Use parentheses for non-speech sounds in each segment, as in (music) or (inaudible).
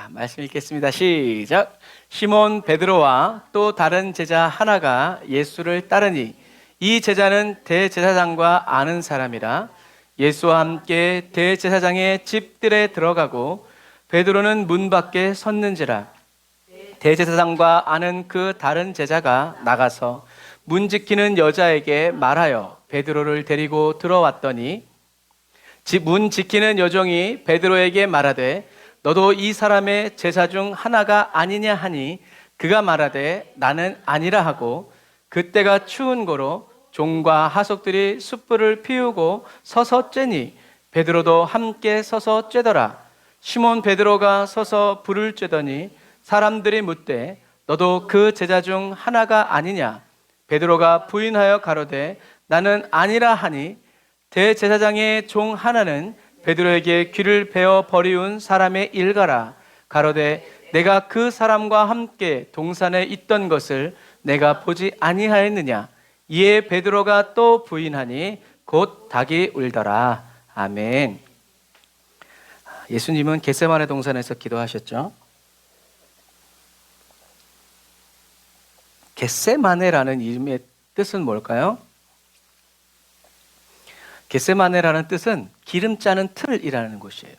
자, 말씀 읽겠습니다. 시작. 시몬 베드로와 또 다른 제자 하나가 예수를 따르니 이 제자는 대제사장과 아는 사람이라 예수와 함께 대제사장의 집들에 들어가고 베드로는 문 밖에 섰는지라 대제사장과 아는 그 다른 제자가 나가서 문 지키는 여자에게 말하여 베드로를 데리고 들어왔더니 집문 지키는 여종이 베드로에게 말하되 너도 이 사람의 제사 중 하나가 아니냐 하니 그가 말하되 나는 아니라 하고 그때가 추운 거로 종과 하속들이 숯불을 피우고 서서 쬐니 베드로도 함께 서서 쬐더라. 시몬 베드로가 서서 불을 쬐더니 사람들이 묻되 너도 그 제자 중 하나가 아니냐? 베드로가 부인하여 가로되 나는 아니라 하니 대제사장의 종 하나는 베드로에게 귀를 베어 버리운 사람의 일가라. 가로되 내가 그 사람과 함께 동산에 있던 것을 내가 보지 아니하였느냐? 이에 베드로가 또 부인하니 곧 닭이 울더라. 아멘. 예수님은 겟세마네 동산에서 기도하셨죠? 겟세마네라는 이름의 뜻은 뭘까요? 겟세마네라는 뜻은 기름 짜는 틀이라는 곳이에요.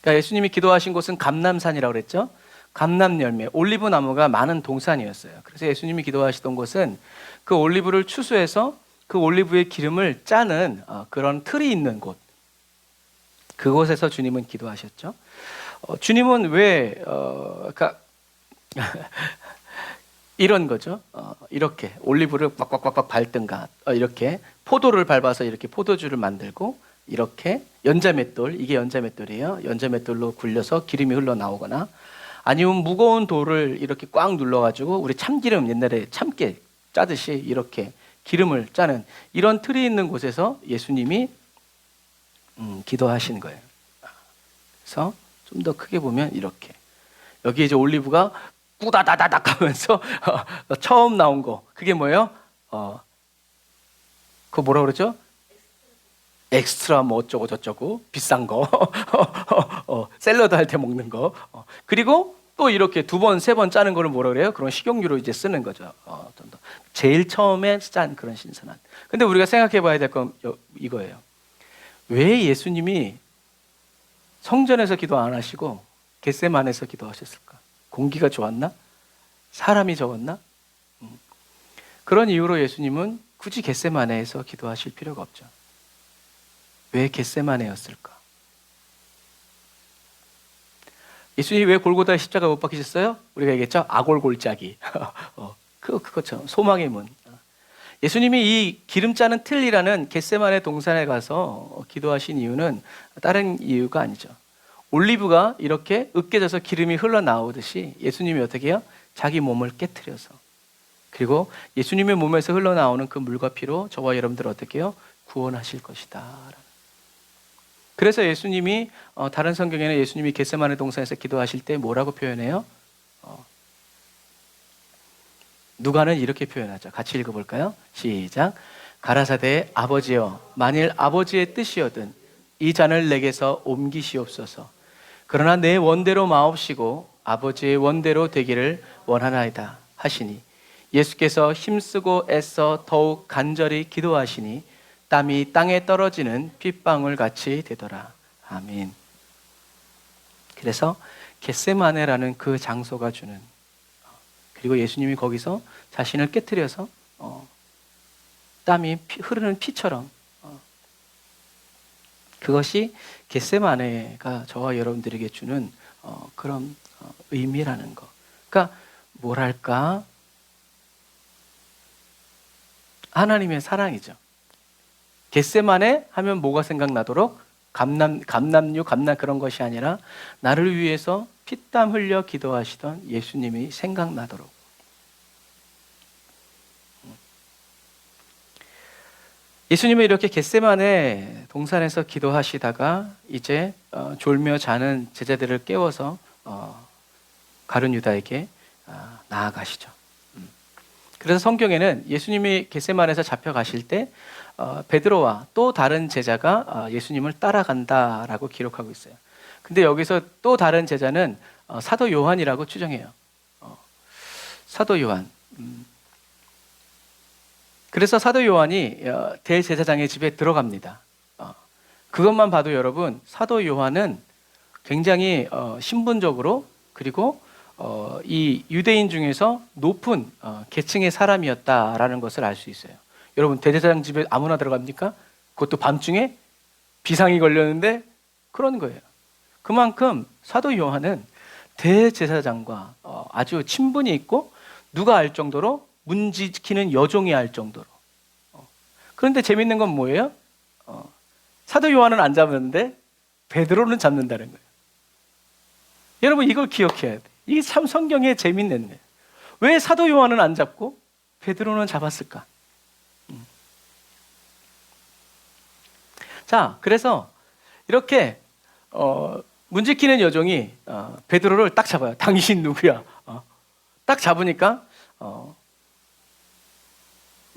그러니까 예수님이 기도하신 곳은 감남산이라고 그랬죠. 감남 열매, 올리브 나무가 많은 동산이었어요. 그래서 예수님이 기도하시던 곳은 그 올리브를 추수해서 그 올리브의 기름을 짜는 어, 그런 틀이 있는 곳. 그곳에서 주님은 기도하셨죠. 어, 주님은 왜 어, 그러니까 이런 거죠. 어, 이렇게 올리브를 꽉꽉꽉꽉 밟든가 어, 이렇게 포도를 밟아서 이렇게 포도주를 만들고 이렇게 연자맷돌 이게 연자맷돌이에요. 연자맷돌로 굴려서 기름이 흘러 나오거나 아니면 무거운 돌을 이렇게 꽉 눌러 가지고 우리 참기름 옛날에 참깨 짜듯이 이렇게 기름을 짜는 이런 틀이 있는 곳에서 예수님이 음, 기도하신 거예요. 그래서 좀 더 크게 보면 이렇게 여기 이제 올리브가 꾸다다다닥 하면서 어, 처음 나온 거 그게 뭐예요? 어, 그거 뭐라 그러죠? 엑스트라 뭐 어쩌고 저쩌고 비싼 거 (laughs) 어, 샐러드 할 때 먹는 거 어, 그리고 또 이렇게 두 번 세 번 짜는 거를 뭐라 그래요? 그런 식용유로 이제 쓰는 거죠. 어. 제일 처음에 짠 그런 신선한. 근데 우리가 생각해 봐야 될 건 이거예요. 왜 예수님이 성전에서 기도 안 하시고 겟세만에서 기도하셨을까? 공기가 좋았나? 사람이 적었나? 음. 그런 이유로 예수님은 굳이 겟세마네에서 기도하실 필요가 없죠. 왜 겟세마네였을까? 예수님이 왜 골고다 십자가 못 박히셨어요? 우리가 얘기했죠. 아골골짜기. (laughs) 어, 그 그거처럼 소망의 문. 예수님이 이 기름 짜는 틀이라는 겟세마네 동산에 가서 기도하신 이유는 다른 이유가 아니죠. 올리브가 이렇게 으깨져서 기름이 흘러나오듯이 예수님이 어떻게 해요? 자기 몸을 깨뜨려서 그리고 예수님의 몸에서 흘러나오는 그 물과 피로 저와 여러분들 어떻게 해요? 구원하실 것이다. 그래서 예수님이 어, 다른 성경에는 예수님이 겟세마네 동산에서 기도하실 때 뭐라고 표현해요? 어, 누가는 이렇게 표현하죠. 같이 읽어볼까요? 시작. 가라사대 아버지여, 만일 아버지의 뜻이거든 이 잔을 내게서 옮기시옵소서. 그러나 내 원대로 마옵시고 아버지의 원대로 되기를 원하나이다 하시니 예수께서 힘쓰고 애써 더욱 간절히 기도하시니 땀이 땅에 떨어지는 핏방울 같이 되더라. 아멘. 그래서 겟세마네라는 그 장소가 주는 그리고 예수님이 거기서 자신을 깨뜨려서 어, 땀이 피, 흐르는 피처럼 어, 그것이 겟세마네가 저와 여러분들에게 주는 어, 그런 어, 의미라는 거. 그러니까 뭐랄까 하나님의 사랑이죠. 겟세마네 하면 뭐가 생각나도록 감남 감남류 감남 그런 것이 아니라 나를 위해서 피땀 흘려 기도하시던 예수님이 생각나도록. 예수님은 이렇게 겟세만에 동산에서 기도하시다가 이제 어, 졸며 자는 제자들을 깨워서 어, 가룟 유다에게 어, 나아가시죠. 음. 그래서 성경에는 예수님이 겟세만에서 잡혀가실 때 어, 베드로와 또 다른 제자가 어, 예수님을 따라간다라고 기록하고 있어요. 근데 여기서 또 다른 제자는 어, 사도 요한이라고 추정해요. 어, 사도 요한. 음. 그래서 사도 요한이 어, 대제사장의 집에 들어갑니다. 어, 그것만 봐도 여러분 사도 요한은 굉장히 어, 신분적으로 그리고 어, 이 유대인 중에서 높은 어, 계층의 사람이었다라는 것을 알 수 있어요. 여러분 대제사장 집에 아무나 들어갑니까? 그것도 밤중에 비상이 걸렸는데 그런 거예요. 그만큼 사도 요한은 대제사장과 어, 아주 친분이 있고 누가 알 정도로 문지 지키는 여종이 알 정도로. 어, 그런데 재밌는 건 뭐예요? 어, 사도 요한은 안 잡는데 베드로는 잡는다는 거예요. 여러분 이걸 기억해야 돼. 이게 참 성경의 재밌는 데. 왜 사도 요한은 안 잡고 베드로는 잡았을까? 음. 자, 그래서 이렇게 어, 문지키는 여종이 어, 베드로를 딱 잡아요. 당신 누구야? 어, 딱 잡으니까 어,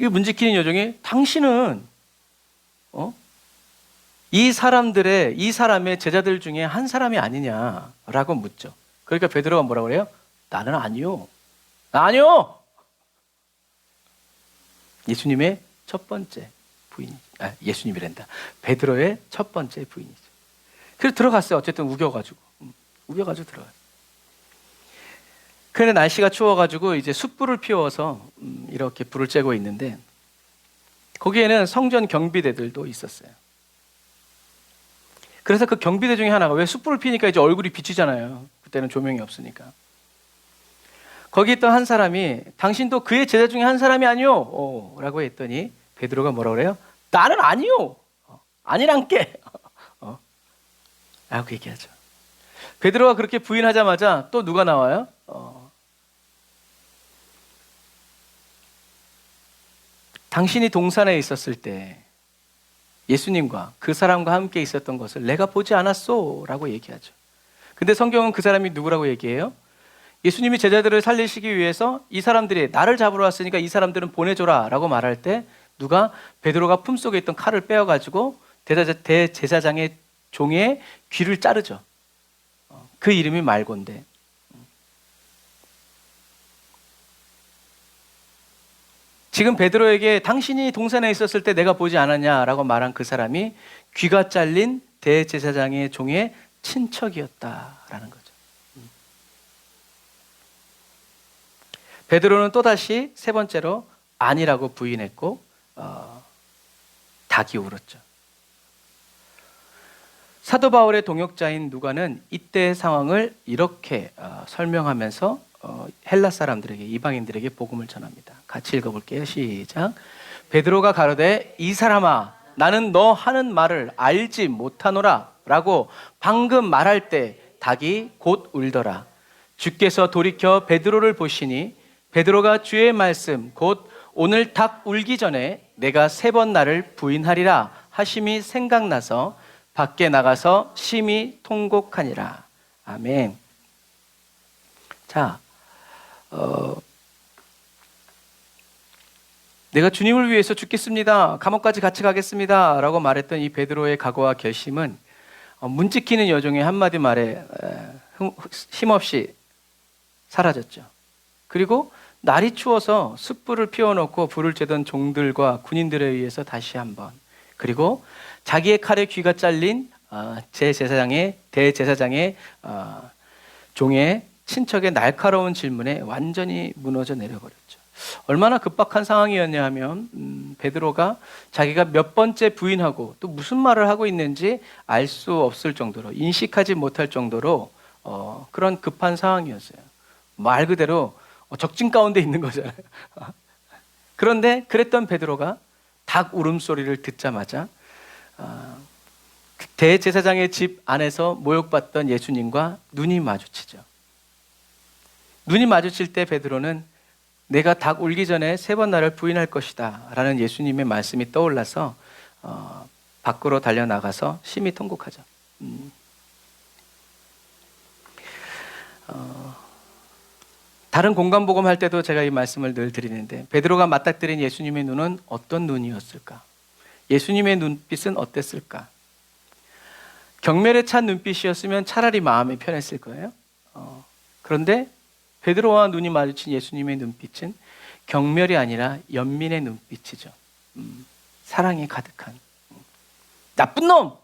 이 문지키는 여종이 당신은 어? 이 사람들의 이 사람의 제자들 중에 한 사람이 아니냐라고 묻죠. 그러니까 베드로가 뭐라고 그래요? 나는 아니요. 나 아니요. 예수님의 첫 번째 부인, 아, 예수님이란다. 베드로의 첫 번째 부인이죠. 그래서 들어갔어요. 어쨌든 우겨가지고. 음, 우겨가지고 들어갔어요. 그런데 날씨가 추워가지고 이제 숯불을 피워서 음, 이렇게 불을 쬐고 있는데 거기에는 성전 경비대들도 있었어요. 그래서 그 경비대 중에 하나가 왜 숯불을 피니까 이제 얼굴이 비치잖아요. 그때는 조명이 없으니까. 거기 있던 한 사람이 당신도 그의 제자 중에 한 사람이 아니요? 오, 라고 했더니 베드로가 뭐라 그래요? 나는 아니요. 어, 아니란께. 어, 라고 얘기하죠. 베드로가 그렇게 부인하자마자 또 누가 나와요? 어, 당신이 동산에 있었을 때 예수님과 그 사람과 함께 있었던 것을 내가 보지 않았소 라고 얘기하죠. 근데 성경은 그 사람이 누구라고 얘기해요? 예수님이 제자들을 살리시기 위해서 이 사람들이 나를 잡으러 왔으니까 이 사람들은 보내줘라 라고 말할 때 누가 베드로가 품속에 있던 칼을 빼어가지고 대제사장의 종의 귀를 자르죠. 어, 그 이름이 말곤데. 지금 베드로에게 당신이 동산에 있었을 때 내가 보지 않았냐라고 말한 그 사람이 귀가 잘린 대제사장의 종의 친척이었다라는 거죠. 베드로는 또 다시 세 번째로 아니라고 부인했고 어, 닭이 울었죠. 사도 바울의 동역자인 누가는 이때의 상황을 이렇게 어, 설명하면서 어, 헬라 사람들에게 이방인들에게 복음을 전합니다. 같이 읽어볼게요. 시작. 베드로가 가로되 이 사람아 나는 너 하는 말을 알지 못하노라라고 방금 말할 때 닭이 곧 울더라. 주께서 돌이켜 베드로를 보시니 베드로가 주의 말씀 곧 오늘 닭 울기 전에 내가 세 번 나를 부인하리라 하심이 생각나서 밖에 나가서 심히 통곡하니라. 아멘. 자, 어, 내가 주님을 위해서 죽겠습니다. 감옥까지 같이 가겠습니다. 라고 말했던 이 베드로의 각오와 결심은 어, 문지키는 여종의 한마디 말에 힘없이 사라졌죠. 그리고 날이 추워서 숯불을 피워놓고 불을 쬐던 종들과 군인들에 의해서 다시 한번 그리고 자기의 칼에 귀가 잘린 어, 제 제사장의 대제사장의 어, 종의 친척의 날카로운 질문에 완전히 무너져 내려버렸죠. 얼마나 급박한 상황이었냐 하면 음, 베드로가 자기가 몇 번째 부인하고 또 무슨 말을 하고 있는지 알 수 없을 정도로 인식하지 못할 정도로 어, 그런 급한 상황이었어요. 말 그대로 적진 가운데 있는 거잖아요. (laughs) 그런데 그랬던 베드로가 닭 울음소리를 듣자마자 어, 대제사장의 집 안에서 모욕받던 예수님과 눈이 마주치죠. 눈이 마주칠 때 베드로는 내가 닭 울기 전에 세 번 나를 부인할 것이다 라는 예수님의 말씀이 떠올라서 어, 밖으로 달려나가서 심히 통곡하죠. 음. 어, 다른 공간 복음 할 때도 제가 이 말씀을 늘 드리는데 베드로가 맞닥뜨린 예수님의 눈은 어떤 눈이었을까? 예수님의 눈빛은 어땠을까? 경멸에 찬 눈빛이었으면 차라리 마음이 편했을 거예요. 어, 그런데 베드로와 눈이 마주친 예수님의 눈빛은 경멸이 아니라 연민의 눈빛이죠. 음, 사랑이 가득한. 음. 나쁜 놈!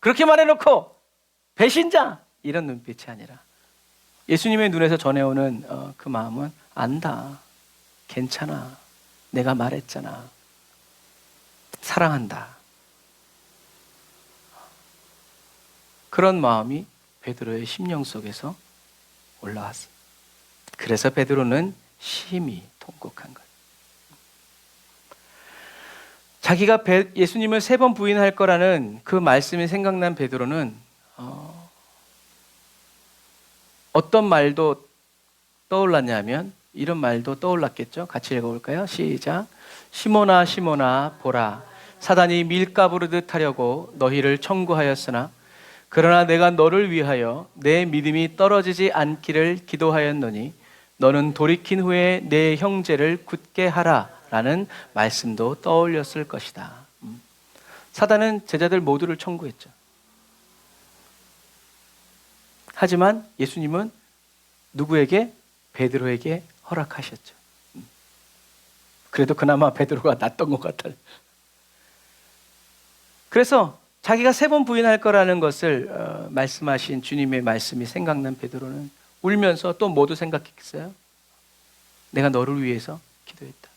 그렇게 말해놓고 배신자! 이런 눈빛이 아니라. 예수님의 눈에서 전해오는 어, 그 마음은 안다. 괜찮아. 내가 말했잖아. 사랑한다. 그런 마음이 베드로의 심령 속에서 올라왔어. 그래서 베드로는 심히 통곡한 거예요. 자기가 배- 예수님을 세 번 부인할 거라는 그 말씀이 생각난 베드로는 어, 어떤 말도 떠올랐냐면 이런 말도 떠올랐겠죠. 같이 읽어볼까요? 시작. 시모나 시모나 보라 사단이 밀가부르듯 하려고 너희를 청구하였으나 그러나 내가 너를 위하여 내 믿음이 떨어지지 않기를 기도하였노니 너는 돌이킨 후에 내 형제를 굳게 하라 라는 말씀도 떠올렸을 것이다. 음. 사단은 제자들 모두를 청구했죠. 하지만 예수님은 누구에게 베드로에게 허락하셨죠. 음. 그래도 그나마 베드로가 낫던 것 같아요. 그래서 자기가 세 번 부인할 거라는 것을 어, 말씀하신 주님의 말씀이 생각난 베드로는 울면서 또 모두 생각했겠어요? 내가 너를 위해서 기도했다.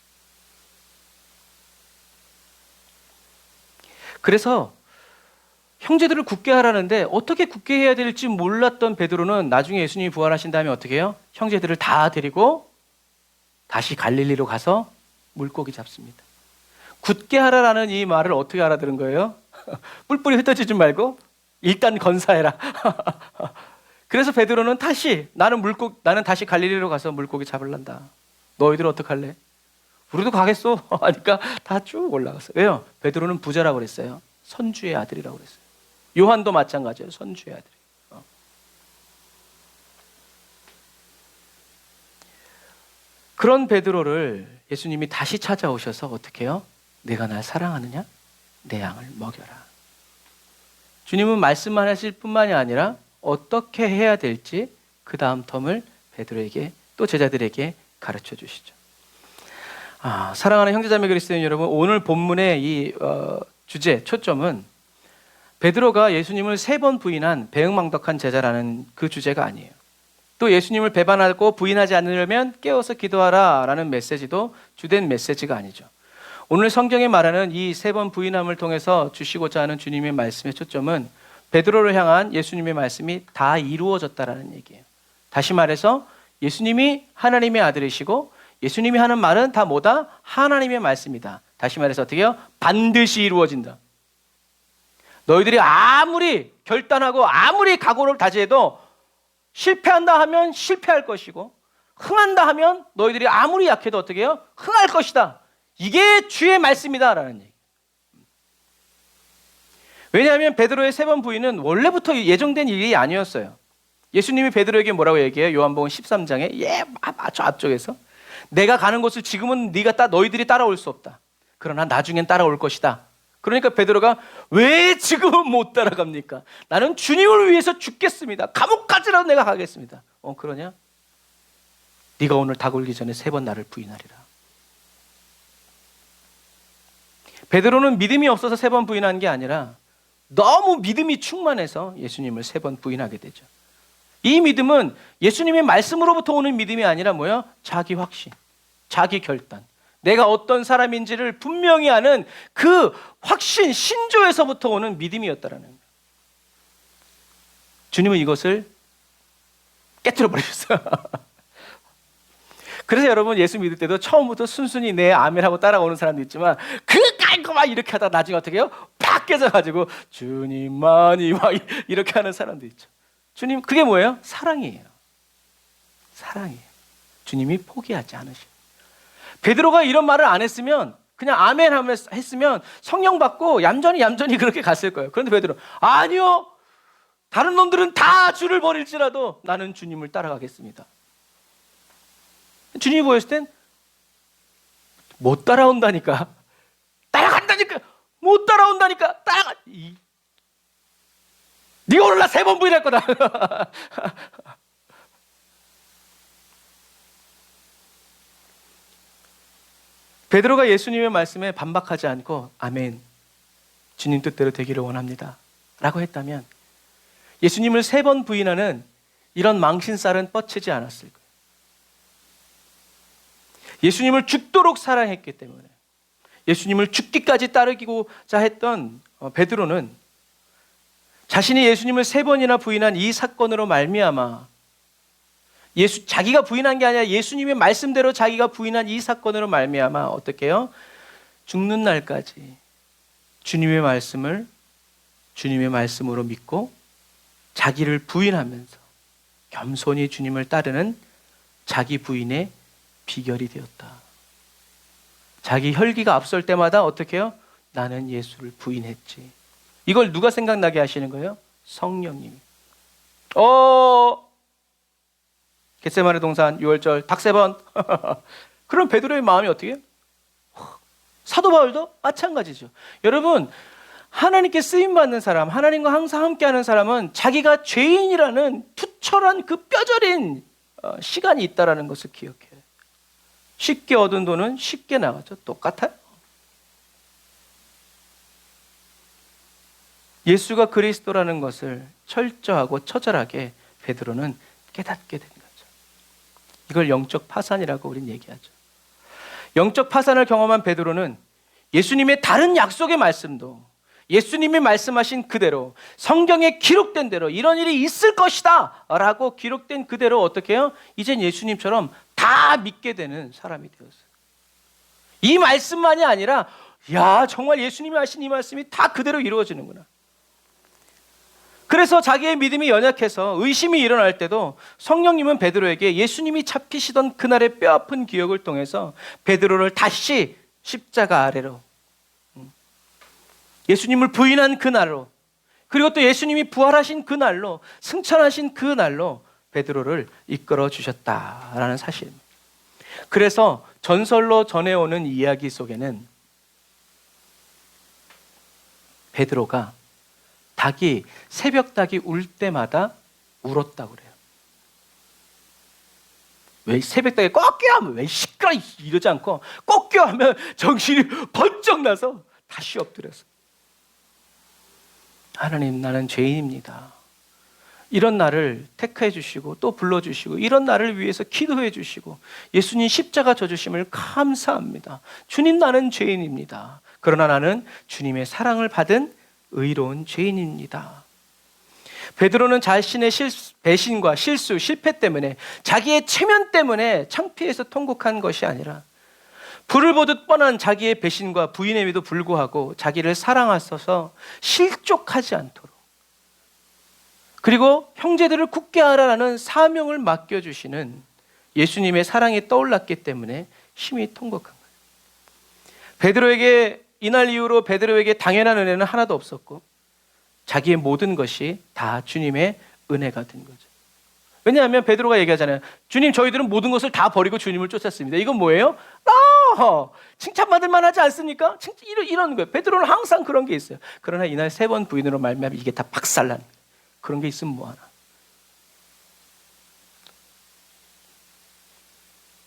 그래서 형제들을 굳게 하라는데 어떻게 굳게 해야 될지 몰랐던 베드로는 나중에 예수님이 부활하신 다음에 어떻게 해요? 형제들을 다 데리고 다시 갈릴리로 가서 물고기 잡습니다. 굳게 하라라는 이 말을 어떻게 알아들은 거예요? (laughs) 뿔뿔이 흩어지지 말고 일단 건사해라. (laughs) 그래서 베드로는 다시 나는 물고 나는 다시 갈릴리로 가서 물고기 잡을란다. 너희들 어떡할래? 우리도 가겠어. (laughs) 하니까 다 쭉 올라갔어요. 왜요? 베드로는 부자라고 그랬어요. 선주의 아들이라고 그랬어요. 요한도 마찬가지예요. 선주의 아들. 어. 그런 베드로를 예수님이 다시 찾아오셔서 어떻게 해요? 내가 날 사랑하느냐? 내 양을 먹여라. 주님은 말씀만 하실 뿐만이 아니라 어떻게 해야 될지 그 다음 텀을 베드로에게 또 제자들에게 가르쳐 주시죠. 아, 사랑하는 형제자매 그리스도인 여러분, 오늘 본문의 이 어, 주제 초점은 베드로가 예수님을 세 번 부인한 배응망덕한 제자라는 그 주제가 아니에요. 또 예수님을 배반하고 부인하지 않으려면 깨어서 기도하라라는 메시지도 주된 메시지가 아니죠. 오늘 성경에 말하는 이 세 번 부인함을 통해서 주시고자 하는 주님의 말씀의 초점은 베드로를 향한 예수님의 말씀이 다 이루어졌다라는 얘기예요. 다시 말해서 예수님이 하나님의 아들이시고 예수님이 하는 말은 다 뭐다? 하나님의 말씀이다. 다시 말해서 어떻게요? 반드시 이루어진다. 너희들이 아무리 결단하고 아무리 각오를 다지해도 실패한다 하면 실패할 것이고 흥한다 하면 너희들이 아무리 약해도 어떻게 해요? 흥할 것이다. 이게 주의 말씀이다라는 얘기. 왜냐하면 베드로의 세 번 부인은 원래부터 예정된 일이 아니었어요. 예수님이 베드로에게 뭐라고 얘기해요? 요한복음 13장에 예, 저 앞쪽에서 내가 가는 곳을 지금은 네가 따 너희들이 따라올 수 없다. 그러나 나중엔 따라올 것이다. 그러니까 베드로가 왜 지금은 못 따라갑니까? 나는 주님을 위해서 죽겠습니다. 감옥까지라도 내가 가겠습니다. 어 그러냐? 네가 오늘 다 굴기 전에 세 번 나를 부인하리라. 베드로는 믿음이 없어서 세 번 부인한 게 아니라 너무 믿음이 충만해서 예수님을 세 번 부인하게 되죠. 이 믿음은 예수님의 말씀으로부터 오는 믿음이 아니라 뭐야? 자기 확신, 자기 결단. 내가 어떤 사람인지를 분명히 아는 그 확신, 신조에서부터 오는 믿음이었다라는 거예요. 주님은 이것을 깨뜨려 버리셨어요. (laughs) 그래서 여러분 예수 믿을 때도 처음부터 순순히 내 아멘 하고 따라오는 사람도 있지만 그 깔끔막 이렇게 하다 나중에 어떻게 해요? 팍 깨져가지고 주님만이 막 이렇게 하는 사람도 있죠. 주님 그게 뭐예요? 사랑이에요. 사랑이에요. 주님이 포기하지 않으셔. 베드로가 이런 말을 안 했으면 그냥 아멘 했으면 성령 받고 얌전히 얌전히 그렇게 갔을 거예요. 그런데 베드로 아니요. 다른 놈들은 다 주를 버릴지라도 나는 주님을 따라가겠습니다. 주님이 보였을 땐 못 따라온다니까. (laughs) 따라간다니까. 못 따라온다니까. 따라가 네가 오늘 나세 번 부인할 거다 (laughs) 베드로가 예수님의 말씀에 반박하지 않고 아멘 주님 뜻대로 되기를 원합니다 라고 했다면 예수님을 세 번 부인하는 이런 망신살은 뻗치지 않았을 거예요. 예수님을 죽도록 사랑했기 때문에 예수님을 죽기까지 따르기고자 했던 어, 베드로는 자신이 예수님을 세 번이나 부인한 이 사건으로 말미암아 예수 자기가 부인한 게 아니라 예수님의 말씀대로 자기가 부인한 이 사건으로 말미암아 어떻게요? 죽는 날까지 주님의 말씀을 주님의 말씀으로 믿고 자기를 부인하면서 겸손히 주님을 따르는 자기 부인의 비결이 되었다. 자기 혈기가 앞설 때마다 어떻게 해요? 나는 예수를 부인했지. 이걸 누가 생각나게 하시는 거예요? 성령님이. 어, 겟세마네 동산 6월절 닭세번. (laughs) 그럼 베드로의 마음이 어떻게 해요? 사도 바울도 마찬가지죠. 여러분, 하나님께 쓰임 받는 사람, 하나님과 항상 함께 하는 사람은 자기가 죄인이라는 투철한 그 뼈저린 어, 시간이 있다라는 것을 기억해요. 쉽게 얻은 돈은 쉽게 나가죠. 똑같아요. 예수가 그리스도라는 것을 철저하고 처절하게 베드로는 깨닫게 된 거죠. 이걸 영적 파산이라고 우리는 얘기하죠. 영적 파산을 경험한 베드로는 예수님의 다른 약속의 말씀도 예수님이 말씀하신 그대로 성경에 기록된 대로 이런 일이 있을 것이다 라고 기록된 그대로 어떻게 해요? 이젠 예수님처럼 다 믿게 되는 사람이 되었어요. 이 말씀만이 아니라 야 정말 예수님이 하신 이 말씀이 다 그대로 이루어지는구나. 그래서 자기의 믿음이 연약해서 의심이 일어날 때도 성령님은 베드로에게 예수님이 잡히시던 그날의 뼈아픈 기억을 통해서 베드로를 다시 십자가 아래로 음, 예수님을 부인한 그날로 그리고 또 예수님이 부활하신 그날로 승천하신 그날로 베드로를 이끌어 주셨다라는 사실. 그래서 전설로 전해오는 이야기 속에는 베드로가 닭이 새벽 닭이 울 때마다 울었다고 그래요. 왜 새벽 닭이 꺾여 하면 왜 시끄러 이러지 않고 꺾여 하면 정신이 번쩍 나서 다시 엎드려서 하나님 나는 죄인입니다. 이런 나를 택해 주시고 또 불러 주시고 이런 나를 위해서 기도해 주시고 예수님 십자가 져 주심을 감사합니다. 주님 나는 죄인입니다. 그러나 나는 주님의 사랑을 받은 의로운 죄인입니다. 베드로는 자신의 실수, 배신과 실수, 실패 때문에 자기의 체면 때문에 창피해서 통곡한 것이 아니라 불을 보듯 뻔한 자기의 배신과 부인임에도 불구하고 자기를 사랑하셔서 실족하지 않도록 그리고 형제들을 굳게 하라는 사명을 맡겨주시는 예수님의 사랑이 떠올랐기 때문에 힘이 통곡한 거예요. 베드로에게 이날 이후로 베드로에게 당연한 은혜는 하나도 없었고 자기의 모든 것이 다 주님의 은혜가 된 거죠. 왜냐하면 베드로가 얘기하잖아요. 주님 저희들은 모든 것을 다 버리고 주님을 쫓았습니다. 이건 뭐예요? 아, 칭찬받을 만하지 않습니까? 칭찬, 이런, 이런 거예요. 베드로는 항상 그런 게 있어요. 그러나 이날 세 번 부인으로 말미암아 이게 다 박살난 그런 게 있으면 뭐하나.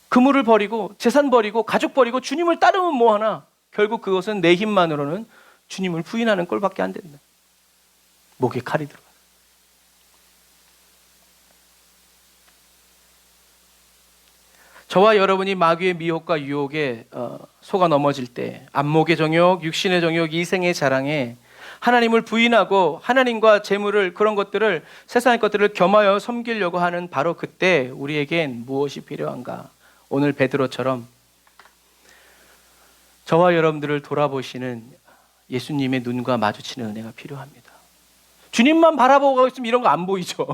그물을 버리고 재산 버리고 가족 버리고 주님을 따르면 뭐하나. 결국 그것은 내 힘만으로는 주님을 부인하는 꼴밖에 안 된다. 목에 칼이 들어가. 저와 여러분이 마귀의 미혹과 유혹에 어, 속아 넘어질 때 안목의 정욕, 육신의 정욕, 이생의 자랑에 하나님을 부인하고 하나님과 재물을 그런 것들을 세상의 것들을 겸하여 섬기려고 하는 바로 그때 우리에겐 무엇이 필요한가? 오늘 베드로처럼 저와 여러분들을 돌아보시는 예수님의 눈과 마주치는 은혜가 필요합니다. 주님만 바라보고 있으면 이런 거 안 보이죠.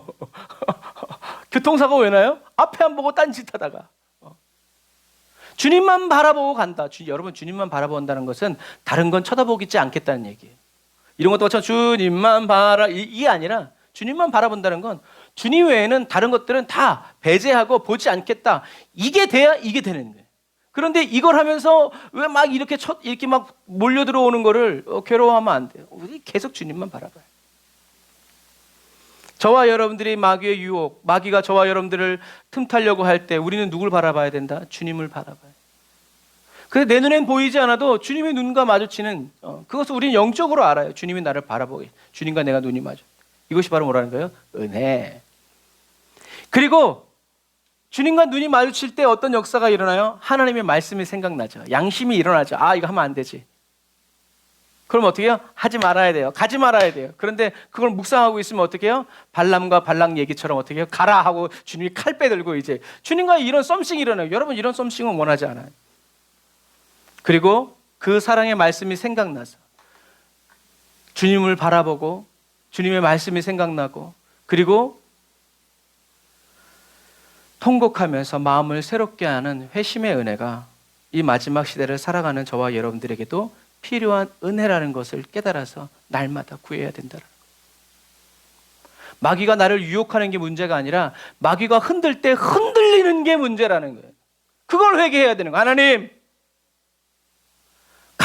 (laughs) 교통사고 왜 나요? 앞에 안 보고 딴짓 하다가. 어. 주님만 바라보고 간다. 주, 여러분 주님만 바라본다는 것은 다른 건 쳐다보지 않겠다는 얘기예요. 이런 것도 마찬 주님만 바라 이, 이 아니라 주님만 바라본다는 건 주님 외에는 다른 것들은 다 배제하고 보지 않겠다. 이게 돼야 이게 되는 거예요. 그런데 이걸 하면서 왜 막 이렇게 첫, 이렇게 막 몰려 들어오는 거를 어, 괴로워하면 안 돼요. 우리 계속 주님만 바라봐요. 저와 여러분들이 마귀의 유혹, 마귀가 저와 여러분들을 틈타려고 할 때 우리는 누굴 바라봐야 된다? 주님을 바라봐요. 근데 내 눈엔 보이지 않아도 주님의 눈과 마주치는 어, 그것을 우리는 영적으로 알아요. 주님이 나를 바라보게. 주님과 내가 눈이 마주. 이것이 바로 뭐라는 거예요? 은혜. 그리고 주님과 눈이 마주칠 때 어떤 역사가 일어나요? 하나님의 말씀이 생각나죠. 양심이 일어나죠. 아, 이거 하면 안 되지. 그럼 어떻게 해요? 하지 말아야 돼요. 가지 말아야 돼요. 그런데 그걸 묵상하고 있으면 어떻게 해요? 발람과 발랑 얘기처럼 어떻게 해요? 가라 하고 주님이 칼 빼들고 이제 주님과 이런 썸씽이 일어나요. 여러분 이런 썸씽은 원하지 않아요. 그리고 그 사랑의 말씀이 생각나서 주님을 바라보고 주님의 말씀이 생각나고 그리고 통곡하면서 마음을 새롭게 하는 회심의 은혜가 이 마지막 시대를 살아가는 저와 여러분들에게도 필요한 은혜라는 것을 깨달아서 날마다 구해야 된다는. 마귀가 나를 유혹하는 게 문제가 아니라 마귀가 흔들 때 흔들리는 게 문제라는 거예요. 그걸 회개해야 되는 거예요. 하나님,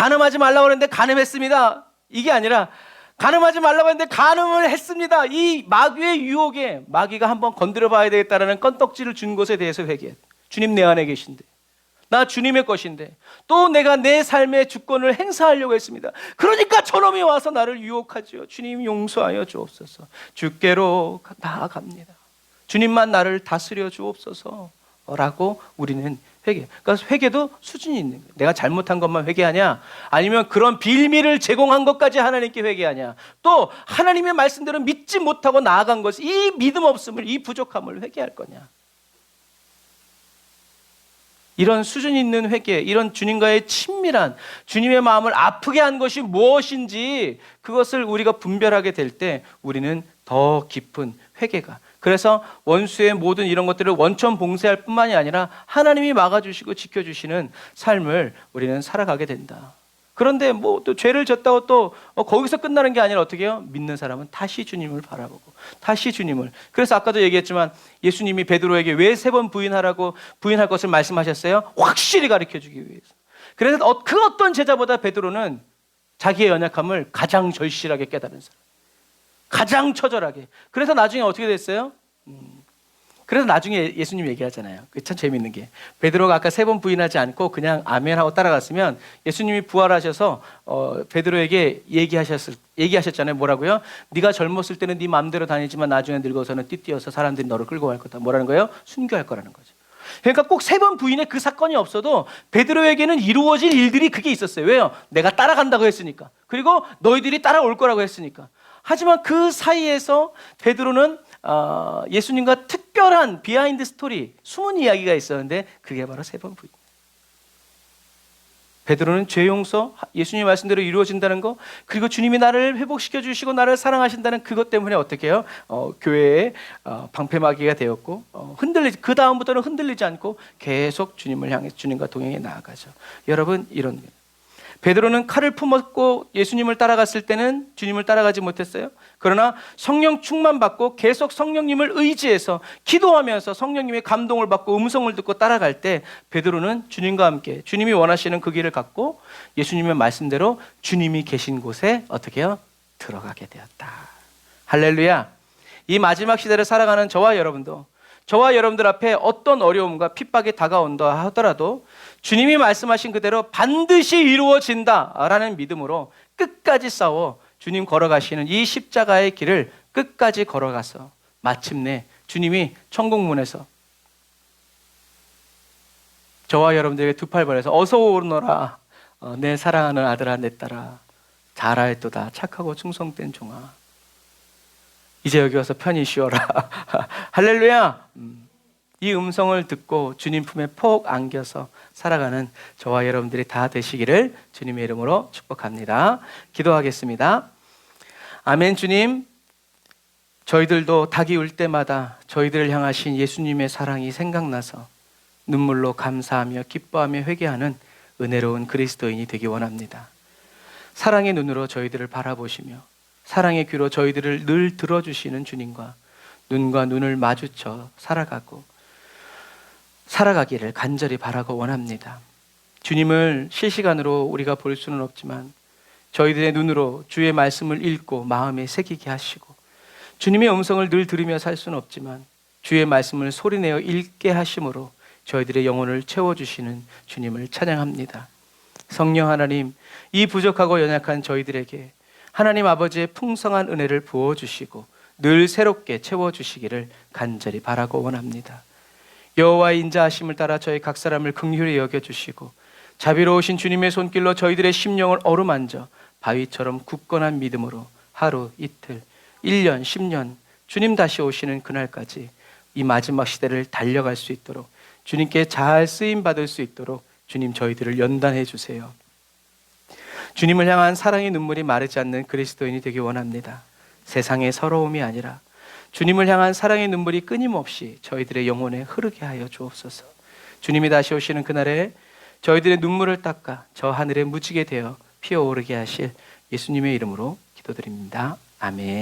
간음하지 말라고 그랬는데 간음했습니다. 이게 아니라 간음하지 말라고 했는데 간음을 했습니다. 이 마귀의 유혹에 마귀가 한번 건드려 봐야 되겠다라는 건떡지를 준 것에 대해서 회개해. 주님 내 안에 계신데. 나 주님의 것인데 또 내가 내 삶의 주권을 행사하려고 했습니다. 그러니까 저놈이 와서 나를 유혹하지요. 주님 용서하여 주옵소서. 주께로 나아갑니다. 주님만 나를 다스려 주옵소서 라고 우리는 회개. 그러니까 회개도 수준이 있는 거예요. 내가 잘못한 것만 회개하냐? 아니면 그런 빌미를 제공한 것까지 하나님께 회개하냐? 또 하나님의 말씀대로 믿지 못하고 나아간 것, 이 믿음 없음을, 이 부족함을 회개할 거냐? 이런 수준 있는 회개, 이런 주님과의 친밀한 주님의 마음을 아프게 한 것이 무엇인지 그것을 우리가 분별하게 될 때 우리는 더 깊은 회개가. 그래서 원수의 모든 이런 것들을 원천 봉쇄할 뿐만이 아니라 하나님이 막아주시고 지켜주시는 삶을 우리는 살아가게 된다. 그런데 뭐 또 죄를 졌다고 또 어, 거기서 끝나는 게 아니라 어떻게 해요? 믿는 사람은 다시 주님을 바라보고 다시 주님을. 그래서 아까도 얘기했지만 예수님이 베드로에게 왜 세 번 부인하라고 부인할 것을 말씀하셨어요? 확실히 가르쳐 주기 위해서. 그래서 어- 그 어떤 제자보다 베드로는 자기의 연약함을 가장 절실하게 깨달은 사람. 가장 처절하게. 그래서 나중에 어떻게 됐어요? 음, 그래서 나중에 예수님 얘기하잖아요. 그참 재밌는 게 베드로가 아까 세 번 부인하지 않고 그냥 아멘 하고 따라갔으면 예수님이 부활하셔서 어, 베드로에게 얘기하셨을 얘기하셨잖아요. 뭐라고요? 네가 젊었을 때는 네 마음대로 다니지만 나중에 늙어서는 띠띠어서 사람들이 너를 끌고 갈 거다. 뭐라는 거예요? 순교할 거라는 거죠. 그러니까 꼭 세 번 부인의 그 사건이 없어도 베드로에게는 이루어질 일들이 그게 있었어요. 왜요? 내가 따라간다고 했으니까. 그리고 너희들이 따라올 거라고 했으니까. 하지만 그 사이에서 베드로는 어, 예수님과 특별한 비하인드 스토리, 숨은 이야기가 있었는데 그게 바로 세 번 부인. 베드로는 죄 용서, 예수님 말씀대로 이루어진다는 거, 그리고 주님이 나를 회복시켜 주시고 나를 사랑하신다는 그것 때문에 어떻게 해요? 어, 교회의 어, 방패막이가 되었고 어, 흔들리지 그 다음부터는 흔들리지 않고 계속 주님을 향해 주님과 동행해 나아가죠. 여러분 이런. 베드로는 칼을 품었고 예수님을 따라갔을 때는 주님을 따라가지 못했어요. 그러나 성령 충만 받고 계속 성령님을 의지해서 기도하면서 성령님의 감동을 받고 음성을 듣고 따라갈 때 베드로는 주님과 함께 주님이 원하시는 그 길을 갖고 예수님의 말씀대로 주님이 계신 곳에 어떻게 해요? 들어가게 되었다. 할렐루야. 이 마지막 시대를 살아가는 저와 여러분도 저와 여러분들 앞에 어떤 어려움과 핍박이 다가온다 하더라도 주님이 말씀하신 그대로 반드시 이루어진다라는 믿음으로 끝까지 싸워 주님 걸어가시는 이 십자가의 길을 끝까지 걸어가서 마침내 주님이 천국문에서 저와 여러분들에게 두 팔 벌려서 어서 오너라. 어, 내 사랑하는 아들아 내 딸아. 잘하였도다. 착하고 충성된 종아. 이제 여기 와서 편히 쉬어라. (laughs) 할렐루야. 음, 이 음성을 듣고 주님 품에 폭 안겨서 살아가는 저와 여러분들이 다 되시기를 주님의 이름으로 축복합니다. 기도하겠습니다. 아멘 주님. 저희들도 닭이 울 때마다 저희들을 향하신 예수님의 사랑이 생각나서 눈물로 감사하며 기뻐하며 회개하는 은혜로운 그리스도인이 되기 원합니다. 사랑의 눈으로 저희들을 바라보시며 사랑의 귀로 저희들을 늘 들어주시는 주님과 눈과 눈을 마주쳐 살아가고 살아가기를 간절히 바라고 원합니다. 주님을 실시간으로 우리가 볼 수는 없지만 저희들의 눈으로 주의 말씀을 읽고 마음에 새기게 하시고 주님의 음성을 늘 들으며 살 수는 없지만 주의 말씀을 소리내어 읽게 하심으로 저희들의 영혼을 채워주시는 주님을 찬양합니다. 성령 하나님, 이 부족하고 연약한 저희들에게 하나님 아버지의 풍성한 은혜를 부어 주시고 늘 새롭게 채워 주시기를 간절히 바라고 원합니다. 여호와의 인자하심을 따라 저희 각 사람을 긍휼히 여겨 주시고 자비로우신 주님의 손길로 저희들의 심령을 어루만져 바위처럼 굳건한 믿음으로 하루, 이틀, 1년, 10년 주님 다시 오시는 그날까지 이 마지막 시대를 달려갈 수 있도록 주님께 잘 쓰임 받을 수 있도록 주님 저희들을 연단해 주세요. 주님을 향한 사랑의 눈물이 마르지 않는 그리스도인이 되기 원합니다. 세상의 서러움이 아니라 주님을 향한 사랑의 눈물이 끊임없이 저희들의 영혼에 흐르게 하여 주옵소서. 주님이 다시 오시는 그날에 저희들의 눈물을 닦아 저 하늘에 무지개 되어 피어오르게 하실 예수님의 이름으로 기도드립니다. 아멘.